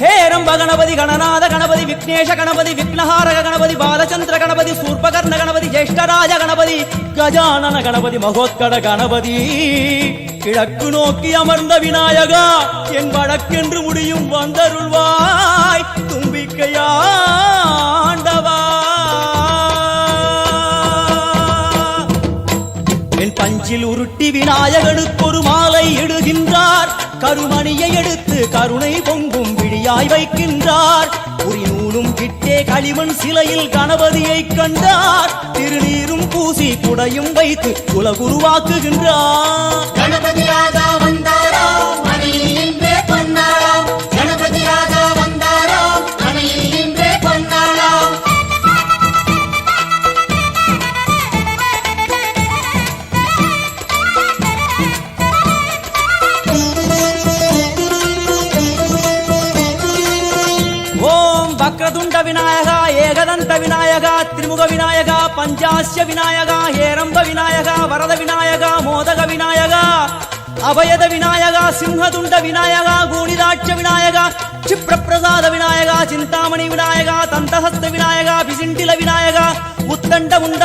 ஹேரம்ப கணபதி கணநாத கணபதி விக்னேஷ கணபதி விக்னஹாரக கணபதி பாலச்சந்திர கணபதி சூர்பகர்ண கணபதி ஜேஷ்டராஜ கணபதி கஜானன கணபதி மகோத்கட கணபதி. கிழக்கு நோக்கி அமர்ந்த விநாயகா என் வழக்கென்று முடியும் வந்தருள்வாய். தும்பிக்கையாண்டவா. என் பஞ்சில் உருட்டி விநாயகனுக்கு ஒரு மாலை இடுகின்றார். கருமணியை எடுத்து கருணை பொங்கும் விழியாய் வைக்கின்றார். உரி நூலும் கிட்டே களிமண் சிலையில் கணபதியை கண்டார். திருநீரும் பூசி குடையும் வைத்து குலகுருவாக்குகின்றார். கணபதியாக வந்தார். ஓம் வக்ரதுண்ட விநாயகா ஏகதந்த விநாயகா திரிமுக விநாயகா பஞ்சாஸ்ய விநாயகா ஹேரம்ப விநாயகா வரத விநாயகா மோதக விநாயகா அபயத விநாயகா சிம்ஹதுண்ட விநாயகா கூணிதாட்ச விநாயகா க்ஷிப்ரப்பிரசாத விநாயகா சிந்தாமணி விநாயகா தந்தஹஸ்த விநாயகா பிசிண்டில விநாயகா உத்தண்ட உண்ட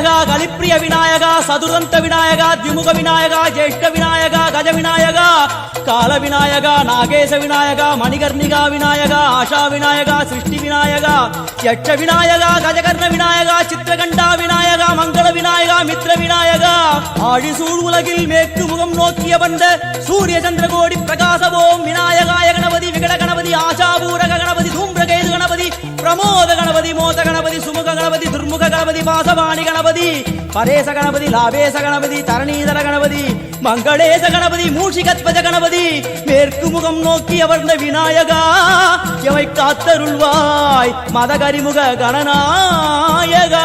விநாயகா கலிப்பிரிய விநாயகா சதுரந்த விநாயகா திமுக விநாயகா ஜேஷ்ட விநாயகா கஜ விநாயகா கால விநாயகா நாகேச விநாயகா மணிகர்ணிகா விநாயகா ஆஷா விநாயகா சிருஷ்டி விநாயகா யட்ச விநாயகா கஜகர்ண விநாயகா சித்திரகண்டா விநாயகா மங்கள விநாயகா மித்ர விநாயகா. ஆழிசூழ் உலகில் மேற்கு முகம் நோக்கிய வந்த சூரிய சந்திரகோடி பிரகாச ஓம் விநாயகாய கணபதி விகட கணபதி ஆஷாபூரக கணபதி தூம்பிரகேது கணபதி பிரமோத கணபதி மோத கணபதி. கணபதி துர்முக கணபதி பாசவாணி கணபதி பரேச கணபதி லாபேச கணபதி தரணீதர கணபதி மங்களேச கணபதி மூஷிகத்வஜ கணபதி மேற்கு முகம் நோக்கி அமர்ந்த விநாயகா எவை காத்தருள்வாய் மதகரிமுக கணநாயகா.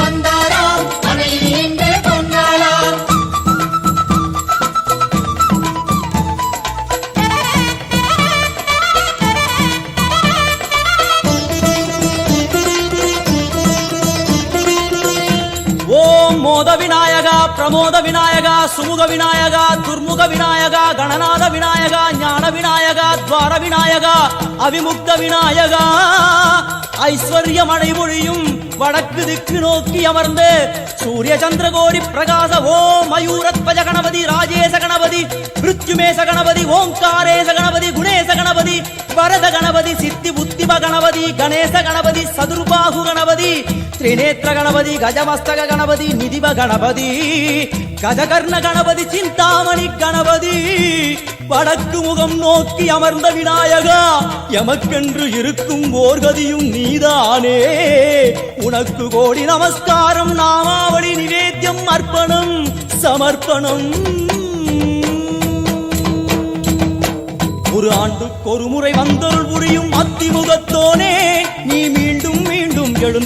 மோத விநாயகா பிரமோத விநாயகா சுமுக விநாயகா துர்முக விநாயகா கணநாத விநாயகா ஞான விநாயகா துவார விநாயகா அவிமுக்த விநாயகா ஐஸ்வர்ய மழை பொழியும் வடக்கு திக்கு நோக்கி அமர்ந்து சூரிய சந்திர சந்திரகோடி பிரகாச ஓம் மயூரத்வஜ கணபதி ராஜேச கணபதி மிருத்யுமேச கணபதி ஓம்காரேச கணபதி குணேச கணபதி வரத கணபதி சித்தி புத்திம கணபதி கணேச கணபதி சதுர்பாகு கணபதி திரிநேத்திர கணபதி கஜமஸ்தக கணபதி நிதிவ கணபதி கஜகர்ண கணபதி சிந்தாமணி கணபதி வடக்கு முகம் நோக்கி அமர்ந்த விநாயகா எமக்கென்று இருக்கும் ஓர்கதியும் நீதானே உனக்கு கோடி நமஸ்காரம் நாமாவளி நிவேத்தியம் அர்ப்பணம் சமர்ப்பணம் ஒரு ஆண்டுக்கு ஒரு முறை வந்தருள் புரியும் அத்திமுகத்தோனே